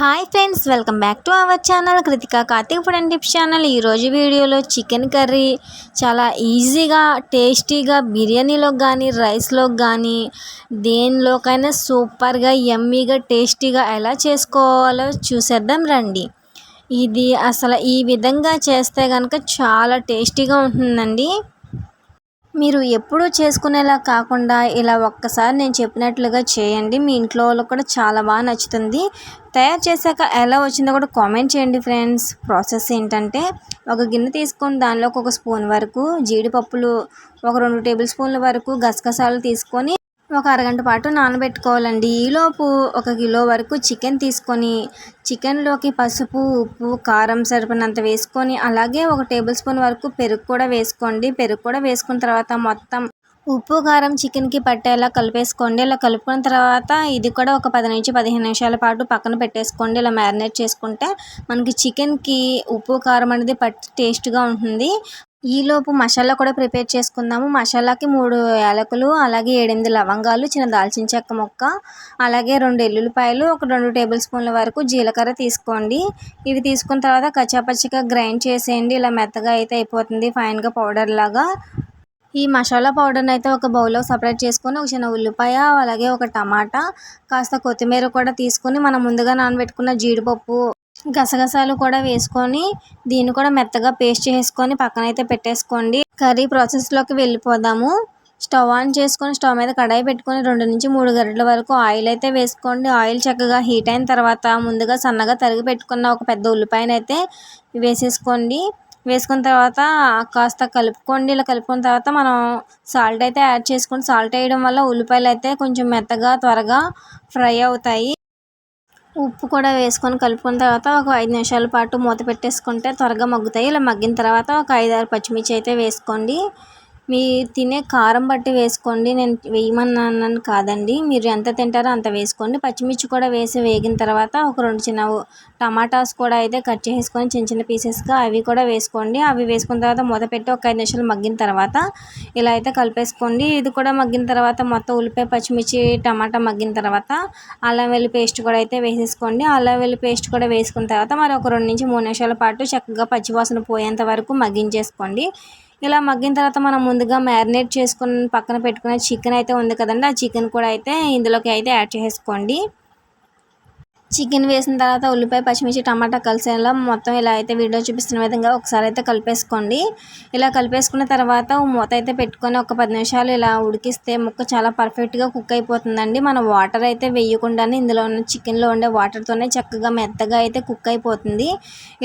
Hi friends welcome back to our channel Kritika Karthik food and tips channel. ఈరోజు వీడియోలో chicken curry చాలా ఈజీగా టేస్టీగా బిర్యానీలో కానీ రైస్లోకి కానీ దేనిలోకైనా సూపర్గా యమ్మీగా టేస్టీగా ఎలా చేసుకోవాలో చూసేద్దాం రండి. ఇది అసలు ఈ విధంగా చేస్తే కనుక చాలా టేస్టీగా ఉంటుందండి. మీరు ఎప్పుడూ చేసుకునేలా కాకుండా ఇలా ఒక్కసారి నేను చెప్పినట్లుగా చేయండి. మీ ఇంట్లో వాళ్ళకి కూడా చాలా బాగా నచ్చుతుంది. తయారు చేశాక ఎలా వచ్చిందో కూడా కామెంట్ చేయండి ఫ్రెండ్స్. ప్రాసెస్ ఏంటంటే ఒక గిన్నె తీసుకొని దానిలోకి ఒక స్పూన్ వరకు జీడిపప్పులు ఒక రెండు టేబుల్ స్పూన్ల వరకు గసగసాలు తీసుకొని ఒక అరగంట పాటు నానబెట్టుకోవాలండి. ఈలోపు ఒక కిలో వరకు చికెన్ తీసుకొని చికెన్లోకి పసుపు ఉప్పు కారం సరిపడినంత వేసుకొని అలాగే ఒక టేబుల్ స్పూన్ వరకు పెరుగు కూడా వేసుకోండి. పెరుగు కూడా వేసుకున్న తర్వాత మొత్తం ఉప్పు కారం చికెన్కి పట్టేలా కలిపేసుకోండి. ఇలా కలుపుకున్న తర్వాత ఇది కూడా ఒక పది నుంచి పదిహేను నిమిషాల పాటు పక్కన పెట్టేసుకోండి. ఇలా మ్యారినేట్ చేసుకుంటే మనకి చికెన్కి ఉప్పు కారం అనేది పట్టి టేస్ట్గా ఉంటుంది. ఈలోపు మసాలా కూడా ప్రిపేర్ చేసుకుందాము. మసాలాకి మూడు యాలకులు అలాగే ఏడెనిమిది లవంగాలు చిన్న దాల్చిన చెక్క ముక్క అలాగే రెండు ఎల్లుల్లిపాయలు ఒక రెండు టేబుల్ స్పూన్ల వరకు జీలకర్ర తీసుకోండి. ఇవి తీసుకున్న తర్వాత కచ్చాపచ్చిగా గ్రైండ్ చేసేయండి. ఇలా మెత్తగా అయితే అయిపోతుంది ఫైన్గా పౌడర్ లాగా. ఈ మసాలా పౌడర్ని అయితే ఒక బౌల్లో సపరేట్ చేసుకొని ఒక చిన్న ఉల్లిపాయ అలాగే ఒక టమాటా కాస్త కొత్తిమీర కూడా తీసుకొని మనం ముందుగా నానబెట్టుకున్న జీడిపప్పు గసగసాలు కూడా వేసుకొని దీన్ని కూడా మెత్తగా పేస్ట్ చేసుకొని పక్కన అయితే పెట్టేసుకోండి. కర్రీ ప్రాసెస్లోకి వెళ్ళిపోదాము. స్టవ్ ఆన్ చేసుకొని స్టవ్ మీద కడాయి పెట్టుకొని రెండు నుంచి మూడు గరిటెల వరకు ఆయిల్ అయితే వేసుకోండి. ఆయిల్ చక్కగా హీట్ అయిన తర్వాత ముందుగా సన్నగా తరిగి పెట్టుకున్న ఒక పెద్ద ఉల్లిపాయను అయితే వేసేసుకోండి. వేసుకున్న తర్వాత కాస్త కలుపుకోండి. ఇలా కలుపుకున్న తర్వాత మనం సాల్ట్ అయితే యాడ్ చేసుకొని సాల్ట్ వేయడం వల్ల ఉల్లిపాయలు అయితే కొంచెం మెత్తగా త్వరగా ఫ్రై అవుతాయి. ఉప్పు కూడా వేసుకొని కలుపుకున్న తర్వాత ఒక ఐదు నిమిషాల పాటు మూత పెట్టేసుకుంటే త్వరగా మగ్గుతాయి. ఇలా మగ్గిన తర్వాత ఒక ఐదు ఆరు పచ్చిమిర్చి అయితే వేసుకోండి. మీ తినే కారం బట్టి వేసుకోండి. నేను వేయమన్నాను కాదండి. మీరు ఎంత తింటారో అంత వేసుకోండి. పచ్చిమిర్చి కూడా వేసి వేగిన తర్వాత ఒక రెండు చిన్న టమాటాస్ కూడా అయితే కట్ చేసుకొని చిన్న చిన్న పీసెస్గా అవి కూడా వేసుకోండి. అవి వేసుకున్న తర్వాత మూత పెట్టి ఒక ఐదు నిమిషాలు మగ్గిన తర్వాత ఇలా అయితే కలిపేసుకోండి. ఇది కూడా మగ్గిన తర్వాత మొత్తం ఉల్లిపాయ పచ్చిమిర్చి టమాటా మగ్గిన తర్వాత అల్లం వెల్లి పేస్ట్ కూడా అయితే వేసేసుకోండి. అల్లం వెల్లి పేస్ట్ కూడా వేసుకున్న తర్వాత మరి ఒక రెండు నుంచి మూడు నిమిషాల పాటు చక్కగా పచ్చివాసన పోయేంత వరకు మగ్గించేసుకోండి. ఇలా మగ్గిన తర్వాత మనం ముందుగా మ్యారినేట్ చేసుకుని పక్కన పెట్టుకున్న చికెన్ అయితే ఉంది కదండి. ఆ చికెన్ కూడా అయితే ఇందులోకి అయితే యాడ్ చేసుకోండి. చికెన్ వేసిన తర్వాత ఉల్లిపాయ పచ్చిమిర్చి టమాటా కలిసేలా మొత్తం ఇలా అయితే వీడియో చూపిస్తున్న విధంగా ఒకసారి అయితే కలిపేసుకోండి. ఇలా కలిపేసుకున్న తర్వాత మూత అయితే పెట్టుకొని ఒక పది నిమిషాలు ఇలా ఉడికిస్తే ముక్క చాలా పర్ఫెక్ట్గా కుక్ అయిపోతుందండి. మనం వాటర్ అయితే వేయకుండానే ఇందులో ఉన్న చికెన్లో ఉండే వాటర్తోనే చక్కగా మెత్తగా అయితే కుక్ అయిపోతుంది.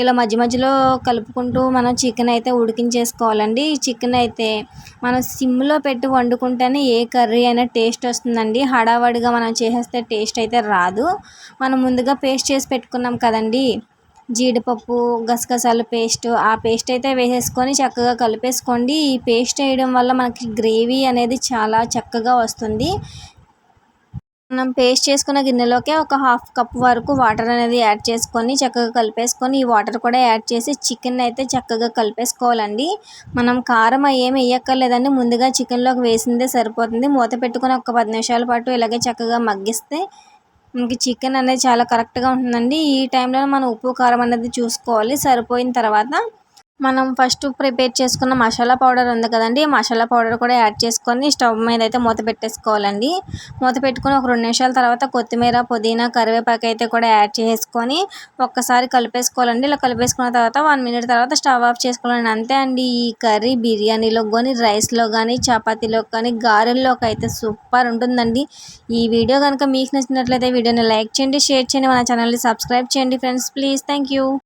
ఇలా మధ్య మధ్యలో కలుపుకుంటూ మనం చికెన్ అయితే ఉడికించేసుకోవాలండి. చికెన్ అయితే మనం సిమ్లో పెట్టి వండుకుంటేనే ఏ కర్రీ అయినా టేస్ట్ వస్తుందండి. హడావడిగా మనం చేసేస్తే టేస్ట్ అయితే రాదు. మనం ముందుగా పేస్ట్ చేసి పెట్టుకున్నాం కదండి. జీడిపప్పు గసగసాల పేస్ట్ ఆ పేస్ట్ అయితే వేసేసుకొని చక్కగా కలిపేసుకోండి. ఈ పేస్ట్ వేయడం వల్ల మనకి గ్రేవీ అనేది చాలా చక్కగా వస్తుంది. మనం పేస్ట్ చేసుకున్న గిన్నెలోకి ఒక హాఫ్ కప్ వరకు వాటర్ అనేది యాడ్ చేసుకొని చక్కగా కలిపేసుకొని ఈ వాటర్ కూడా యాడ్ చేసి చికెన్ అయితే చక్కగా కలిపేసుకోవాలండి. మనం కారం ఏమి వేయక్కర్లేదండి. ముందుగా చికెన్లోకి వేసిందే సరిపోతుంది. మూత పెట్టుకుని ఒక పది నిమిషాల పాటు ఇలాగే చక్కగా మగ్గిస్తే మనకి చికెన్ అనేది చాలా కరెక్ట్గా ఉంటుందండి. ఈ టైంలో మనం ఉప్పు కారం అనేది చూసుకోవాలి. సరిపోయిన తర్వాత మనం ఫస్ట్ ప్రిపేర్ చేసుకున్న మసాలా పౌడర్ ఉంది కదండి మసాలా పౌడర్ కూడా యాడ్ చేసుకొని స్టవ్ మీద అయితే మూత పెట్టేసుకోవాలండి. మూత పెట్టుకుని ఒక రెండు నిమిషాల తర్వాత కొత్తిమీర పుదీనా కరివేపాకు అయితే కూడా యాడ్ చేసుకొని ఒక్కసారి కలిపేసుకోవాలండి. ఇలా కలిపేసుకున్న తర్వాత వన్ మినిట్ తర్వాత స్టవ్ ఆఫ్ చేసుకోవాలండి. అంతే అండి ఈ కర్రీ బిర్యానీలో కానీ రైస్లో కానీ చపాతీలో కానీ గారెల్లోకి అయితే సూపర్ ఉంటుందండి. ఈ వీడియో కనుక మీకు నచ్చినట్లయితే వీడియోని లైక్ చేయండి షేర్ చేయండి మన ఛానల్ని సబ్స్క్రైబ్ చేయండి ఫ్రెండ్స్ ప్లీజ్ థ్యాంక్ యూ